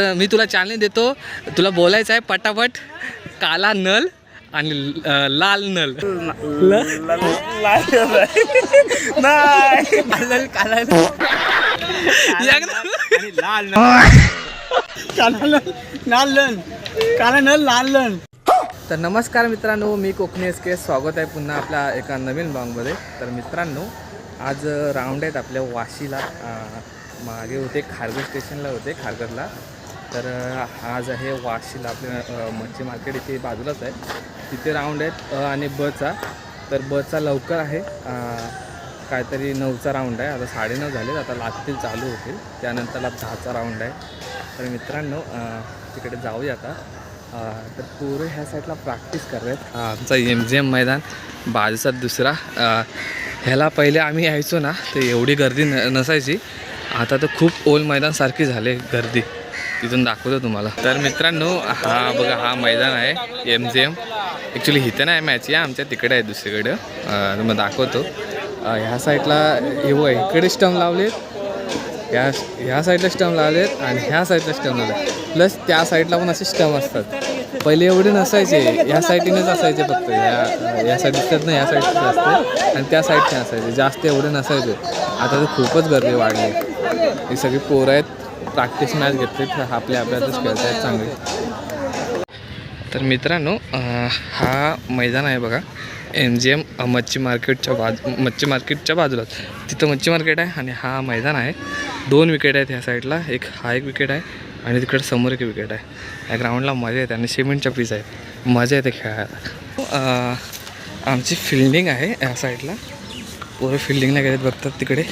मी तुला चॅलेंज देतो. तुला बोलायचं आहे पटापट. काला नल आणि अं, लाल नल. एकदा- तर नमस्कार मित्रांनो मी कोकणी एस के स्वागत आहे पुन्हा आपल्या एका नवीन ब्लॉगमध्ये. तर मित्रांनो आज राऊंड आहेत आपल्या वाशीला. मागे होते खारघर स्टेशनला होते खारघरला. तर आज आहे वाशीला आपल्या मच्छी मार्केट इथे बाजूलाच आहे. तिथे राऊंड आहेत अ आणि बचा. तर बचा लवकर आहे काहीतरी नऊचा राऊंड आहे. आता साडेनऊ झालेत आता लागतील चालू होतील. त्यानंतरला दहाचा राऊंड आहे. तर मित्रांनो तिकडे जाऊया आता. तर पोरं ह्या साईडला प्रॅक्टिस करत आमचा एम जी एम मैदान बाजूचा दुसरा. ह्याला पहिले आम्ही यायचो ना तर एवढी गर्दी न नसायची. आता तर खूप ओल मैदानसारखी झाले गर्दी. तिथून दाखवतो तुम्हाला. तर मित्रांनो हा बघा हा मैदान आहे एम जी एम ॲक्च्युली इथं नाही मॅच या आमच्या तिकडे आहे दुसरीकडं. तर मग दाखवतो. ह्या साईडला हे बघा इकडे स्टंप लावलेत. ह्या ह्या साईडला स्टंप लावलेत आणि ह्या साईडला स्टंप लावले प्लस त्या साईडला पण असे स्टंप असतात. पहिले एवढे नसायचे. ह्या साईडीनेच असायचे फक्त. ह्या या साईड दिसतात ना ह्या साईडचे असते. आणि त्या साईडचे असायचे. जास्त एवढे नसायचे. आता तर खूपच गर्दी वाढली. ही सगळी पोरं आहेत. प्रॅक्टिस मॅच घेतली तर आपल्या अभ्यासच खेळत आहेत चांगले. तर मित्रांनो हा मैदान आहे बघा. एम जी एम मच्छी मार्केटच्या बाजू मच्छी मार्केटच्या बाजूलाच. तिथं मच्छी मार्केट आहे आणि हा मैदान आहे. दोन विकेट आहेत ह्या साईडला एक हा एक विकेट आहे आणि तिकडे समोर एक विकेट आहे. या ग्राउंडला मजा येते आणि सिमेंटच्या पीस आहेत. मजा येते खेळायला. आमची फिल्डिंग आहे या साईडला पोरं फिल्डिंगला गेलेत बघतात तिकडे.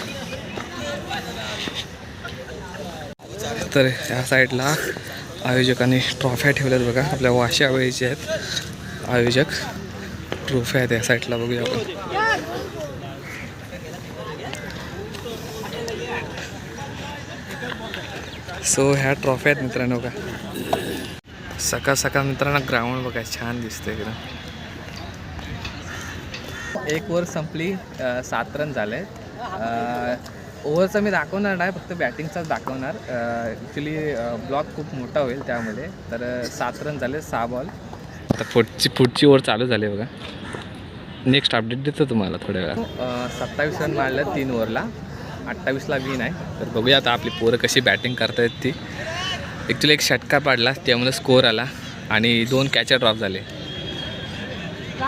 तर ह्या साईडला आयोजकांनी ट्रॉफ्या ठेवल्यात बघा. आपल्या वाशा वेळीचे आहेत. आयोजक ट्रॉफ्या आहेत या साईडला बघूया आपण. सो ह्या ट्रॉफ्या आहेत मित्रांनो का सकाळ सकाळ मित्रांनो ग्राउंड बघा छान दिसतंय एकदम एक वर संपली सात रन झाले. ओव्हरचं मी दाखवणार नाही फक्त बॅटिंगचाच दाखवणार. ॲक्च्युली ब्लॉक खूप मोठा होईल त्यामध्ये. तर सात रन झाले सहा बॉल आता पुढची पुढची ओव्हर चालू झाली बघा. नेक्स्ट अपडेट देतो तुम्हाला थोड्या वेळा सत्तावीस रन मारलं तीन ओव्हरला अठ्ठावीसला विन आहे. तर बघूया आता आपली पोरं कशी बॅटिंग करतायत ती. ॲक्च्युली एक षटका पाडला त्यामुळे स्कोअर आला आणि दोन कॅचर ड्रॉप झाले.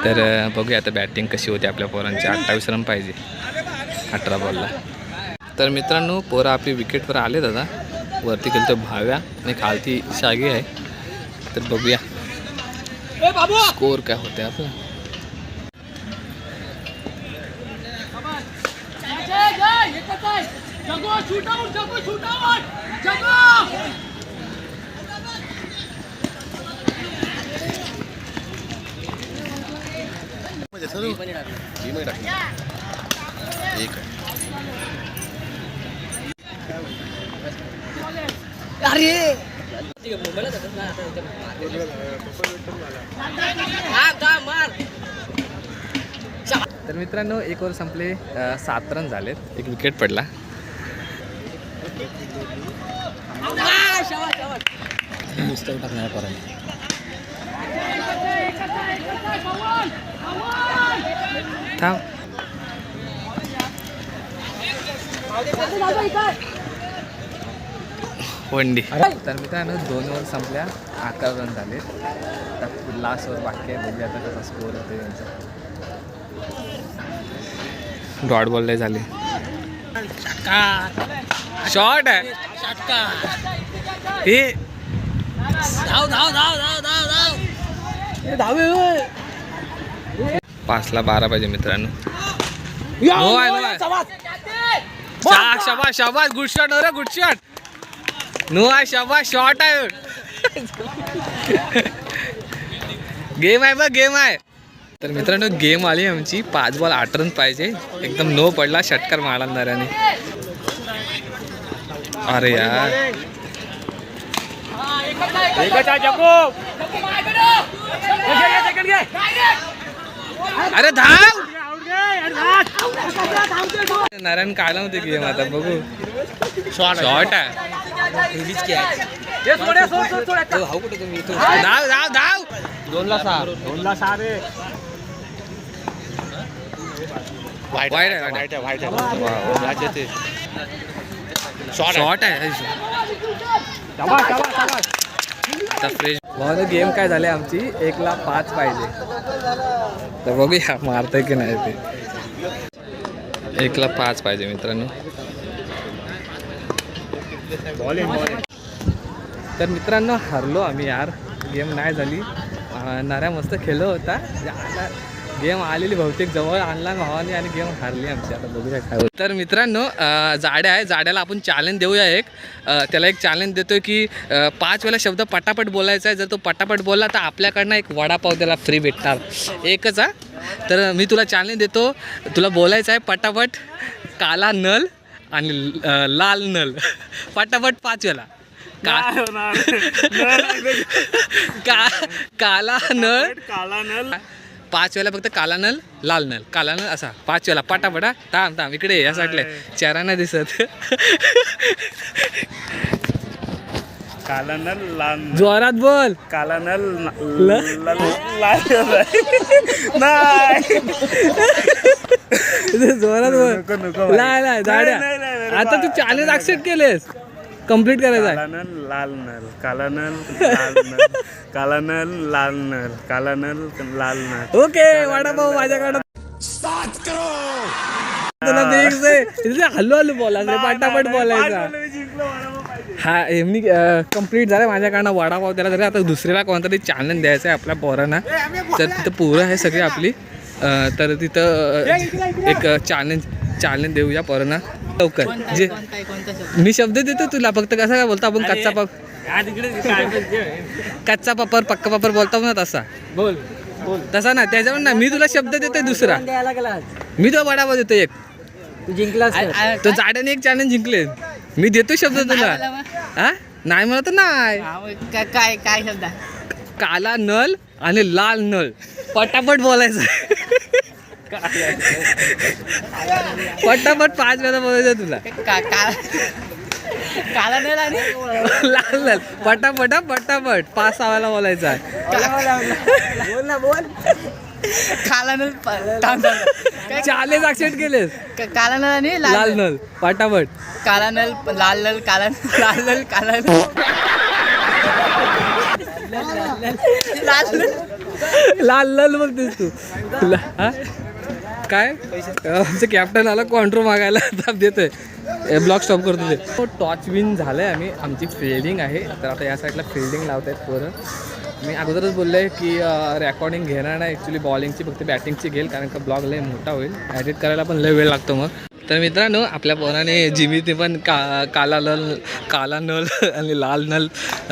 तर बघूया आता बॅटिंग कशी होते आपल्या पोरांची. अठ्ठावीस रन पाहिजे अठरा बॉलला तर मित्रांनो पोरं आपली विकेटवर आले दादा वरती तर भाव्या आणि खालती शागी आहे तर बघूया स्कोअर काय होते आपला तर मित्रांनो एक ओव्हर संपले. सात रन झालेत. एक विकेट पडला. थांब. वंडी. तर मित्रांनो दोन ओव्हर संपल्या. अकरा रन झाले तर लास्ट ओव्हर बाकी आहे. बघूया आता कसा स्कोअर होतो यांचा. डॉट बॉल लय झाले. शॉर्ट आहे. हे. पाचला बारा पाहिजे मित्रांनो. नो आहे, नो आहे. शा- शाबास. शाबास good shot good shot no आहे शाबास शॉट आहे. गेम आहे बघ गेम आहे. तर मित्रांनो गेम आली आमची. पाच बॉल आठ रन पाहिजे. एकदम नो पडला षटकार मारणाऱ्याने. अरे यार. अरे धाव! नारायण काढला होते गेम आता बघू. शॉर्ट आहे. धाव धाव धाव दोनला सहा. दोनला सहा रे. वाईट आहे वाईट वाईट आहे शॉर्ट आहे. आता फ्रेश भाऊ गेम काय झाले आमची? एकला पाच पाहिजे. तर बघूया मारतंय की नाही ते. एकला पाच पाहिजे मित्रांनो. तर मित्रांनो हरलो आम्ही यार. गेम नाही झाली. नऱ्या नाऱ्या मस्त खेळलो होता. गेम आलेली बहुतेक जवळ आणला भावाने आणि गेम हारली आमची. आता बघूया काय. तर मित्रांनो जाड्या आहे जाड्याला आपण चॅलेंज देऊया एक. त्याला एक चॅलेंज देतोय की पाच वेळा शब्द पटापट बोलायचा आहे. जर तो पटापट बोलला तर आपल्याकडनं एक वडापाव त्याला फ्री भेटणार. एकच हा. तर मी तुला चॅलेंज देतो. तुला बोलायचं आहे पटापट काला नल आणि लाल नल. पटापट पाच वेळा. का का काला नळ काला नल. पाच वेळा फक्त काला नल लाल नल काला नल असा. पाच वेळा पटापटा. थांब थांब. इकडे ये, या साईडला ये. चेहरा नाही दिसत. काला नल लाल जोरात बोल. काला नल ल- नाही. जोरात नको, बोल नको. नाही, नाही, आता तू नको. चॅलेंज ऍक्सेप्ट केलेस. कंप्लीट करायचं आहे. काला नल लाल नल काला नल लाल नल काला नल लाल नल काला नल लाल नल ओके वडापाव माझ्याकडं तुला फिक्स आहे इथे हल्लो हल्लो बोला पटापट बोलायचा. हा एमनी कंप्लीट झालं माझ्याकडनं वडापाव. त्याला तरी आता दुसऱ्याला कोणता तरी चॅलेंज द्यायचं आहे आपल्या पोरांना तर तिथं पोरं आहे सगळी आपली. अं, तर तिथं अं, एक चॅलेंज चॅलेंज देऊया पोरांना. लवकर. जे मी शब्द देतो तुला फक्त कसं काय बोलतो आपण? कच्चा पाप कच्चा पापर पक्का पापर बोलतो ना तसा. बोल. बोल. तसा ना त्याच्यावर ना मी तुला शब्द देतोय दुसरा. मी तो वडापाव देतो एक. तू जिंकलास तर. तो जाड्याने एक चॅलेंज जिंकले. मी देतो शब्द तुला. हा नाही म्हणत नाही. काय काय शब्द? काला नल आणि लाल नल पटापट बोलायचं. पटापट पाच वेळा बोलायचं तुला. काला नल आणि लाल नल पटापट पटापट. पाच सहा वेळा बोलायचं बोल ना बोल काला नल ऍक्सेप्ट केलेस. काला नल आणि लाल लाल नल पटापट. काला नल लाल नल काला लाल नल काला लाल नल लाल लाल बोलतेस तू. ला- हा? काय? आमचं कॅप्टन आला कॉन्ट्रो मागायला ताप देतोय. ब्लॉक स्टॉप करतो ते. टॉच विन झालंय आम्ही. आमची फिल्डिंग आहे. तर आता या साईडला फिल्डिंग लावत आहेत पोरं. मी अगोदरच बोललो आहे की रेकॉर्डिंग घेणार नाही. ॲक्च्युली बॉलिंगची फक्त बॅटिंगची घेईल कारण का ब्लॉग लय मोठा होईल. ॲडिट करायला पण लय वेळ लागतो मग. तर मित्रांनो आपल्या पोराने जिमीने पण का काला नल काला नल आणि लाल नल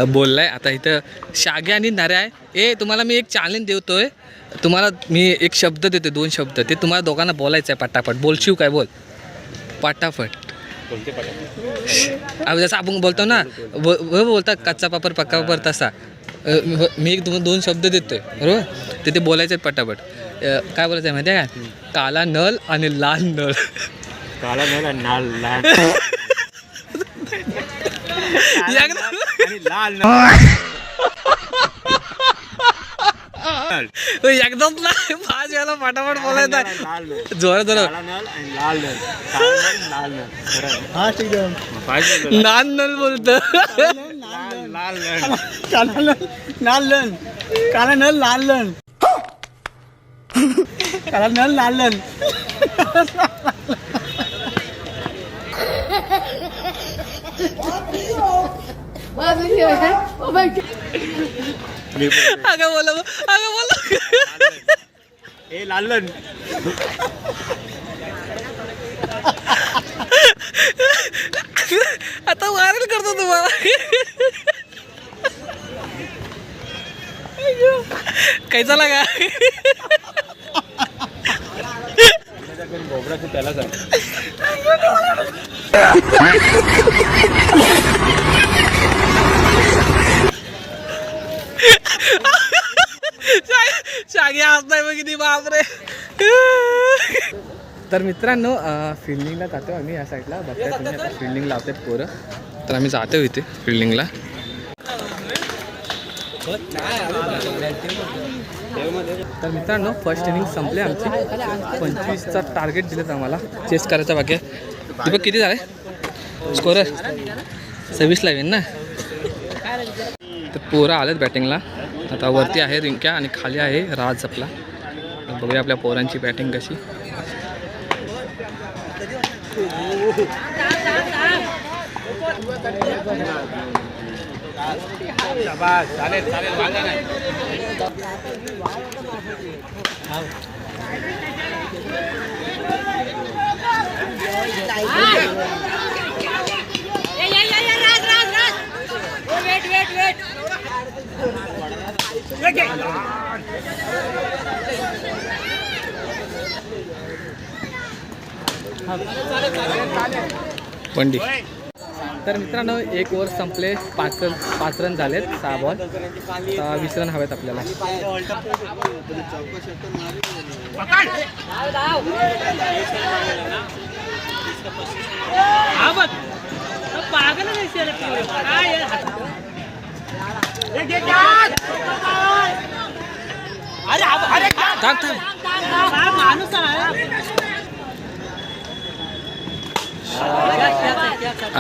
बोललाय. आता इथं शागे आणि नऱ्या आहे. ए तुम्हाला मी एक चॅलेंज देतोय. तुम्हाला मी एक शब्द देते दोन शब्द. ते तुम्हाला दोघांना बोलायचं आहे पटापट बोलशिव काय बोल? पटापट. अहो, जसं आपण बोलतो ना ब- बोलतात कच्चा पापर पक्का पापर तसा. मी- एक तुम्हाला दोन शब्द देतोय बरोबर? ते ते बोलायचे पटापट. काय बोलायचं आहे माहिती आहे काय काला नल आणि लाल नळ. काला नल आणि लाल लाल लाल नल एकदम नाही पाच वेळा पटापट बोलायचं आहे लाल नल जोरात जोरात काला नल आणि लाल नल काला नल लाल नल बरं आहे. मग काय बोललो? नान नल बोलतं अगं बोला अगं बोला ए लालन. आता व्हायरल करतो तुम्हाला. कैसा लागा बोबडा तू त्याला सांग शागे हसताय बघ किती बापरे. तर मित्रांनो फिल्डिंगला जातो आम्ही या साईडला बघताय तुम्ही आता फिल्डिंगला लावतात पोरं. तर आम्ही जातो इथे फिल्डिंगला तर मित्रांनो फर्स्ट इनिंग संपले आमची. पंचवीसचा टार्गेट दिलं आम्हाला. चेस करायचा बाकी दीपक किती झाले? स्कोर सव्वीसला येईन ना? तर पोरं आलेत बॅटिंगला आता वरती आहे रिंक्या आणि खाली आहे राज आपला. बघूया आपल्या पोरांची बॅटिंग कशी. पंडी तर मित्रांनो एक ओव्हर संपले. पाच रन पाच रन झालेत सहा बॉल वीस रन हवेत आपल्याला. थांब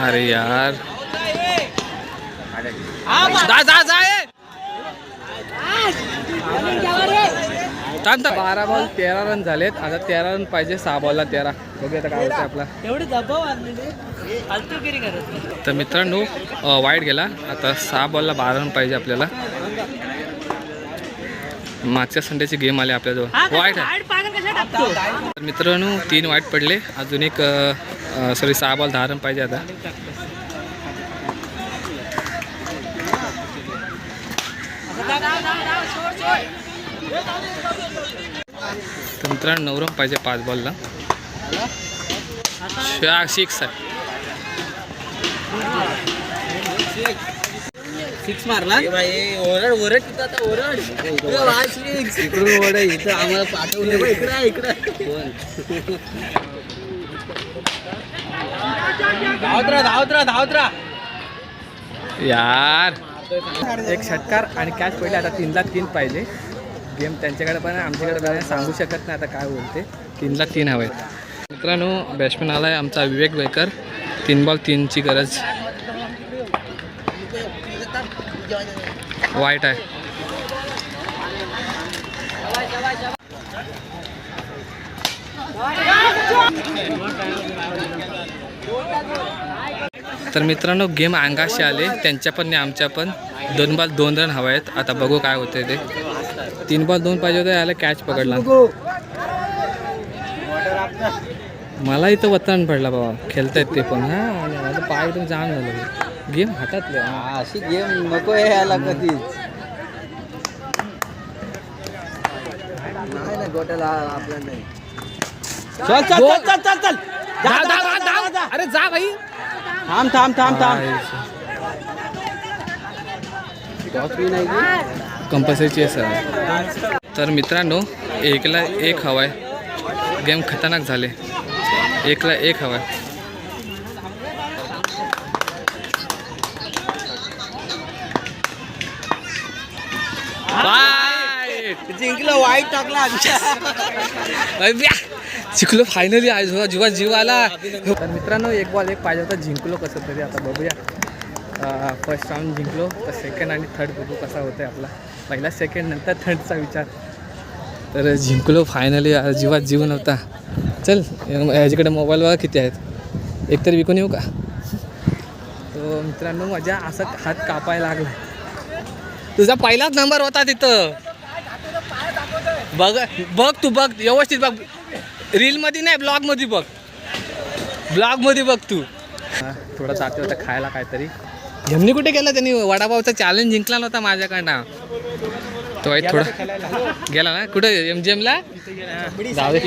अरे यार. जा जा जा. बारा बॉल तेरा रन झालेत. आता तेरा रन पाहिजे सहा बॉलला तेरा. बघूया आता काय होतं आपला. एवढी तर मित्रांनो वाईट गेला. आता सहा बॉलला बारा रन पाहिजे आपल्याला. मागच्या संडेची गेम आली आपल्याजवळ. वाईट आहे. तर मित्रांनो तीन वाईट पडले. अजून एक सॉरी सहा बॉल दहा रन पाहिजे आता. तर मित्रांनो नऊ रन पाहिजे पाच बॉलला सिक्स आहे सिक्स मारला? ओरड ओरड तिथं आता ओरड. इकडून ओरड इथं आम्हाला पाठवलं इकडं इकडं धावत राहा धावत राहा धावत राहा यार. एक षटकार आणि कॅच पहिले आता तीनला तीन पाहिजे. गेम त्यांच्याकडे पण आमच्याकडे पण. सांगू शकत नाही आता काय बोलते. तीनला तीन हवे मित्रांनो बॅट्समॅन आला आहे आमचा विवेक वेकर. तीन बॉल तीनची गरज. वाईट आहे. तर मित्रांनो गेम अंगाशी आले. त्यांच्या पण आणि आमच्या पण. दोन बॉल दोन रन हवा आहेत. आता बघू काय होते ते. तीन बॉल दोन पाहिजे होते याला कॅच पकडला. मला इथं वतन पडला बाबा. खेळतायत ते पण. हा आणि माझं पाय एकदम जाम झालं. गेम हातातले अशी गेम नको आहे याला कधीच. नाही ना गोट्याला आपल्या नाही. चल चल गो- चल चल चल जा, धाव, जा, धाव, जा, धाव, जा. अरे जा भाई थांब थांब थांब थांब. कंपल्सरीची आहे सर. तर मित्रांनो एकला एक हवाय गेम खतरनाक झाले. एकला एक बाय! जिंकलं वाईट टाकला! जिंकलो फायनली आज हो जीवा जीव आला. तर मित्रांनो एक बॉल एक पाहिजे होता. जिंकलो कसं तरी आता बघूया. फर्स्ट राऊंड जिंकलो तर सेकंड आणि थर्ड बघू कसा होतोय आपला. पहिला सेकंड नंतर थर्डचा विचार. तर जिंकलो फायनली जीवात जीव नव्हता चल ह्याच्याकडे मोबाईल बघा किती आहेत. एकतर विकून येऊ का? तो मित्रांनो माझ्या असं हात कापायला लागला. तुझा पहिलाच नंबर होता तिथं. बघ बघ तू बघ व्यवस्थित बघ. रीलमध्ये नाही ब्लॉगमध्ये बघ. ब्लॉगमध्ये बघ तू. थोडं जाते होता खायला काहीतरी. यांनी कुठे गेला त्यांनी वडापावचा चॅलेंज जिंकला नव्हता माझ्याकडनं. तो एक थोडा गेला ना? कुठे? एम जी एमला जाऊ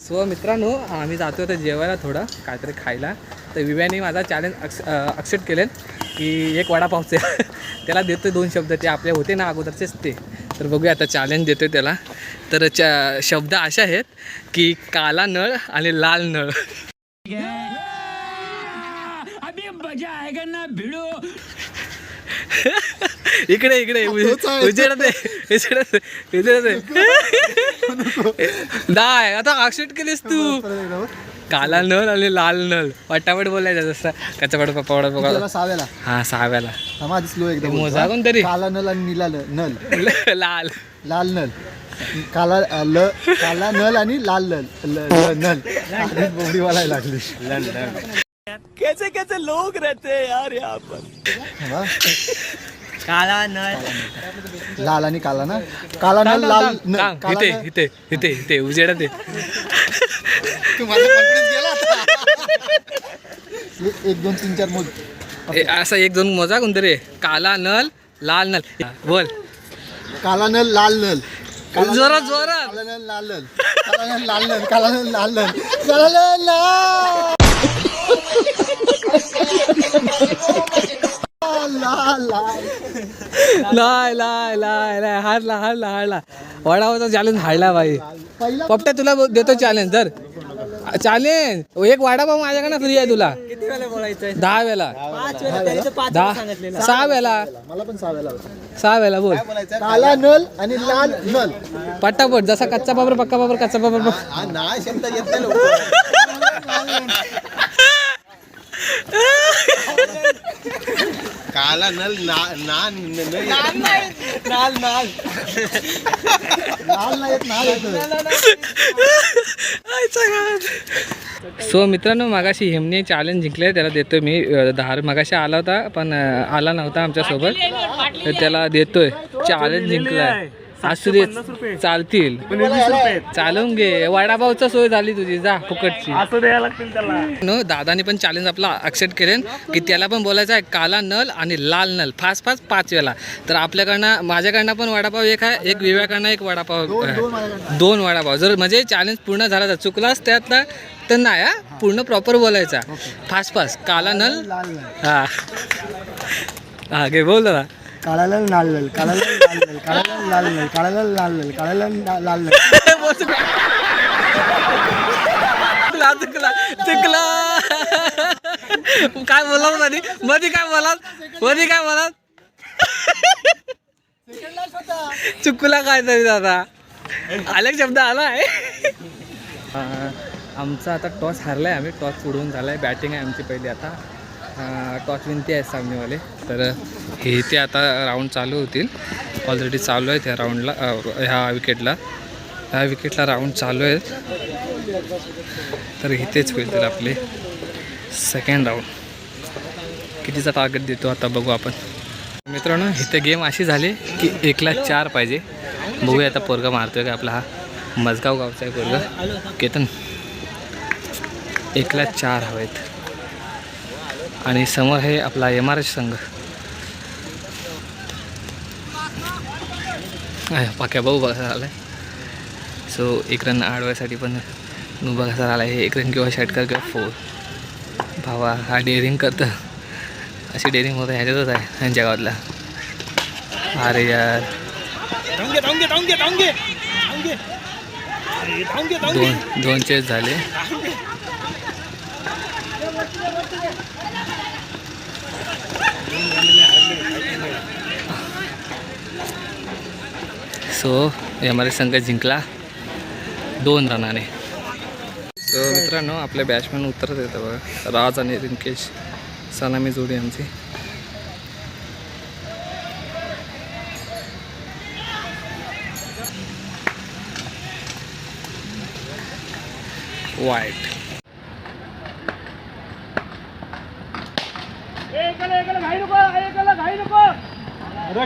सो मित्रांनो आम्ही जातो तर जेवायला थोडं काहीतरी खायला. तर विव्याने माझा चॅलेंज अक्सेप्ट केले की एक वडापावचे त्याला देतो दोन शब्द ते आपले होते ना अगोदरचेच ते. तर बघूया आता चॅलेंज देतो त्याला. तर च शब्द असे आहेत की काला नळ आणि लाल नळ. भिडो. इकडे इकडे उजेडत आहे उजेडत आहे उजेडत दाय आता अक्षट केलीस तू. काला नल आणि लाल नल पटापट बोलायचं जसं. कचापट पप्पा त्याला सहाव्याला. हा सहाव्याला. थांबा आधी स्लो एकदम मोजा कोणतरी काला नल आणि निला नल लाल. लाल नल काला ल काला नल आणि लाल नल नल बोबडी वालायला लागली कैसे कैसे लोग रहते हैं यार यहाँ पर. काला नळ लाल आणि काला ना? काला नल लाल नल। इथे नल- इथे इथे इथे उजेडत आहे तू माझा गेला. एक- दोन तीन चार मोज. असा एक दोन मोजा कोणतरी आहे. काला नल लाल नल. बोल. काला नल लाल नल. काला जोरात, नल. काला नल लाल नल. काला नल लाल नल काला नल लाल नल. काला नल लाल लाय लाय लाय लाय हारला हारला हारला वडावाचा चॅलेंज हाडला भाई पहिला पप्प्या तुला देतो चॅलेंज जर चॅलेंज एक वडापाव माझ्याकडे फ्री आहे तुला दहा वेळा तर दहा सहा वेळा सहा वेळा बोल काला नल आणि लाल नल पट्टापट जसा कच्चा पापर पक्का पापर कच्चा पापर नाही काला नल ना ना नाल नाल. नाल सो मित्रांनो मागाशी हेमने चॅलेंज जिंकले त्याला देतोय मी दहा मगाशी आला होता पण आला नव्हता आमच्यासोबत. तर त्याला देतोय. चॅलेंज जिंकलाय. असू दे चालतील. पण वीस रुपये चालवून घे. वडापावचा सोय झाली तुझी. जा फुकटची. असं द्यायला लागतील त्याला. नो दादानी पण चॅलेंज आपला ॲक्सेप्ट केले की त्याला पण बोलायचं आहे काला नल आणि लाल नल. फास्ट फास्ट पाच वेळा तर आपल्याकडनं माझ्याकडनं पण वडापाव एक आहे एक विव्याकडनं एक वडापाव आहे. दोन वडापाव. जर म्हणजे चॅलेंज पूर्ण झाला तर चुकलाच त्यातला तर नाही हा. पूर्ण प्रॉपर बोलायचा. Fast fast. काला नल लाल हा. हा घे बोल दादा काळा नल लाल नल लाल लाल चुकला चुकला चुकला काय बोलात मधी? मधी काय बोलात मधी काय बोलात चुकला काय तरी दादा. आले शब्द आला आहे. आमचा आता टॉस हारलाय आम्ही टॉस सोडून झालाय. बॅटिंग आहे आमची पहिली आता. टॉस विनती आहे सामनेवाले. तर हे ते आता राऊंड चालू होतील. ऑलरेडी चालू आहेत ह्या राऊंडला ह्या विकेटला ह्या विकेटला राऊंड चालू आहेत तर इथेच होईल तर आपले सेकंड राऊंड कितीचा टार्गेट देतो आता बघू आपण. मित्रांनो इथे गेम अशी झाली की एकला चार पाहिजे. बघूया आता पोरगा मारतोय का आपला हा. मजगाव गावचा आहे पोरगा. केतन एकला चार हवेत. आणि समोर आहे आपला एम आर एस संघ. पाक्या भाऊ बघायला आला आहे सो एक रन आडवायसाठी पण नू कसा आला आहे एक रन किंवा षटकर किंवा फोर भावा हा डेअरिंग करतं. अशी डेअरिंग होतं ह्याच्यातच आहे ह्यांच्या गावातला. अरे यार. दोन दोन चेस झाले. सो एम संघ जिंकला. दोन रनाने. तर मित्रांनो आपले बॅट्समॅन उतरत येतं बघा. राज आणि रिंकेश. सलामी जोडी आमची. वाईट.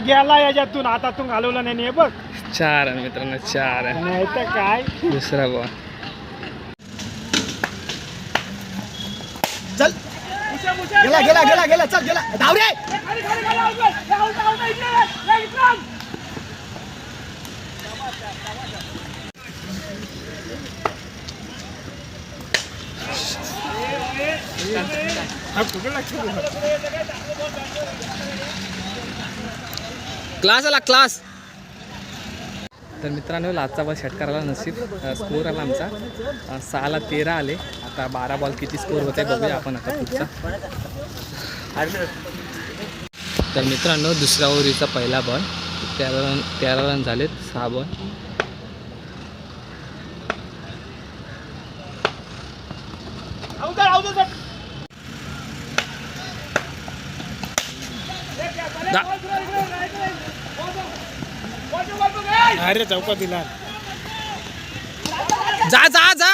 गेला याच्यातून. हातातून घालवलं नाही बघ. चार आहे मित्रांनो चार आहे. काय? दुसरा बॉल चल. गेला गेला गेला गेला. चल गेला. धाव रे. क्लास आला क्लास तर मित्रांनो आजचा बॉल षटकाराला नसीब स्कोर आला आमचा. सहाला तेरा आले. आता बारा बॉल किती स्कोर होते बघूया आपण आता पुढचा. तर मित्रांनो दुसऱ्या ओव्हरीचा पहिला बॉल तेरा रन तेरा रन झालेत सहा बॉल अरे चौका दिला. जा जा जा.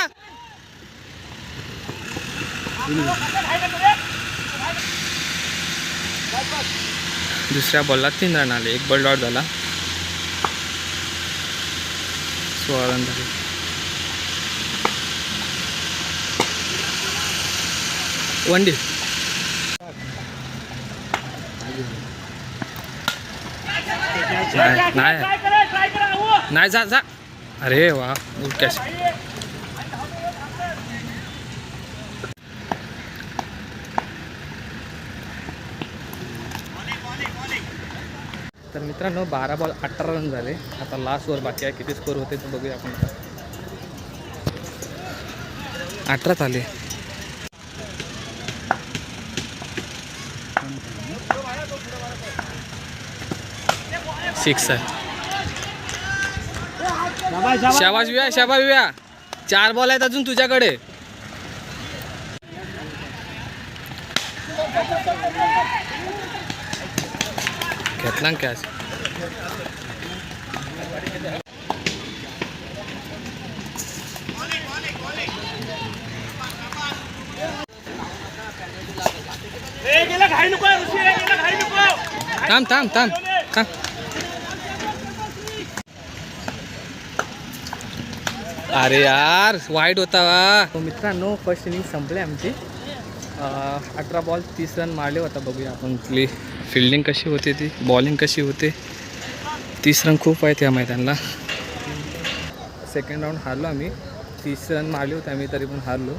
दुसऱ्या बॉलला तीन रन आले. एक बॉल डॉट झाला. सोळा रन झाले. वन डे नाही नाही. नाही जा जा. अरे वा कॅश तर मित्रांनो बारा बॉल अठरा रन झाले. आता लास्ट ओव्हर बाकी आहे. किती स्कोर होते ते बघूया आपण. अठराच आले. सिक्स आहे. शाबाश विया शाबाश विया. चार बॉल आहेत अजून तुझ्याकडे. घेतला ना कॅश थांब थांब थांब. अरे यार वाईट होता वा मित्रांनो फर्स्ट इनिंग संपले आमची. अठरा बॉल तीस रन मारले होता बघूया आपण. आपली फिल्डिंग कशी होते ती? बॉलिंग कशी होते? तीस रन खूप आहेत या मैदानाला. सेकंड राऊंड हारलो आम्ही. तीस रन मारले होते आम्ही तरी पण हारलो.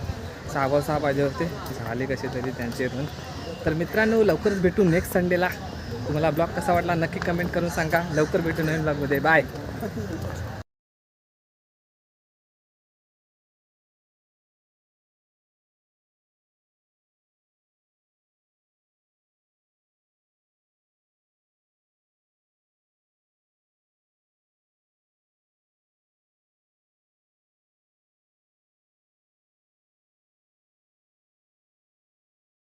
सहा बॉल सहा पाहिजे होते झाले कसे तरी त्यांचे रन तर मित्रांनो लवकरच भेटू नेक्स्ट संडेला तुम्हाला ब्लॉग कसा वाटला नक्की कमेंट करून सांगा. लवकर भेटू नवीन ब्लॉगमध्ये बाय